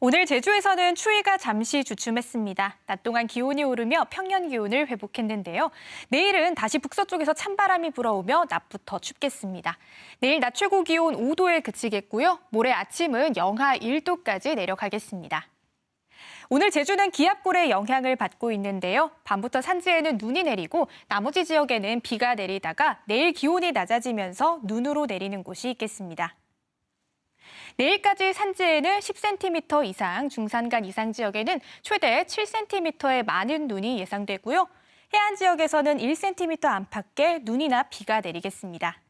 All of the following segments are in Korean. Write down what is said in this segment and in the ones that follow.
오늘 제주에서는 추위가 잠시 주춤했습니다. 낮 동안 기온이 오르며 평년 기온을 회복했는데요. 내일은 다시 북서쪽에서 찬바람이 불어오며 낮부터 춥겠습니다. 내일 낮 최고 기온 5도에 그치겠고요. 모레 아침은 영하 1도까지 내려가겠습니다. 오늘 제주는 기압골의 영향을 받고 있는데요. 밤부터 산지에는 눈이 내리고 나머지 지역에는 비가 내리다가 내일 기온이 낮아지면서 눈으로 내리는 곳이 있겠습니다. 내일까지 산지에는 10cm 이상, 중산간 이상 지역에는 최대 7cm의 많은 눈이 예상되고요. 해안 지역에서는 1cm 안팎의 눈이나 비가 내리겠습니다.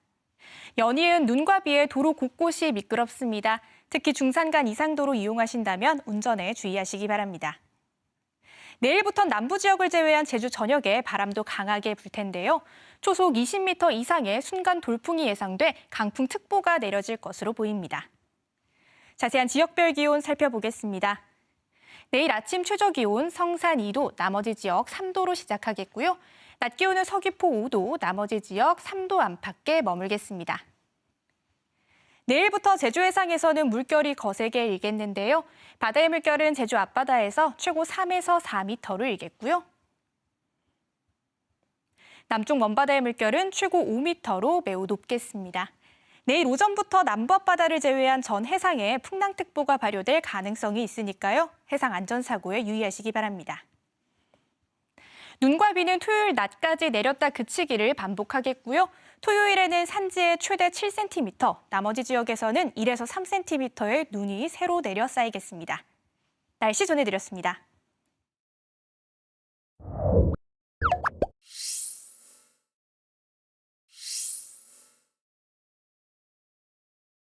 연이은 눈과 비에 도로 곳곳이 미끄럽습니다. 특히 중산간 이상도로 이용하신다면 운전에 주의하시기 바랍니다. 내일부터 남부 지역을 제외한 제주 전역에 바람도 강하게 불 텐데요. 초속 20m 이상의 순간 돌풍이 예상돼 강풍특보가 내려질 것으로 보입니다. 자세한 지역별 기온 살펴보겠습니다. 내일 아침 최저 기온 성산 2도, 나머지 지역 3도로 시작하겠고요. 낮 기온은 서귀포 5도, 나머지 지역 3도 안팎에 머물겠습니다. 내일부터 제주 해상에서는 물결이 거세게 일겠는데요. 바다의 물결은 제주 앞바다에서 최고 3에서 4m를 일겠고요. 남쪽 먼바다의 물결은 최고 5m로 매우 높겠습니다. 내일 오전부터 남부 앞바다를 제외한 전 해상에 풍랑특보가 발효될 가능성이 있으니까요. 해상 안전사고에 유의하시기 바랍니다. 눈과 비는 토요일 낮까지 내렸다 그치기를 반복하겠고요. 토요일에는 산지에 최대 7cm, 나머지 지역에서는 1에서 3cm의 눈이 새로 내려 쌓이겠습니다. 날씨 전해드렸습니다.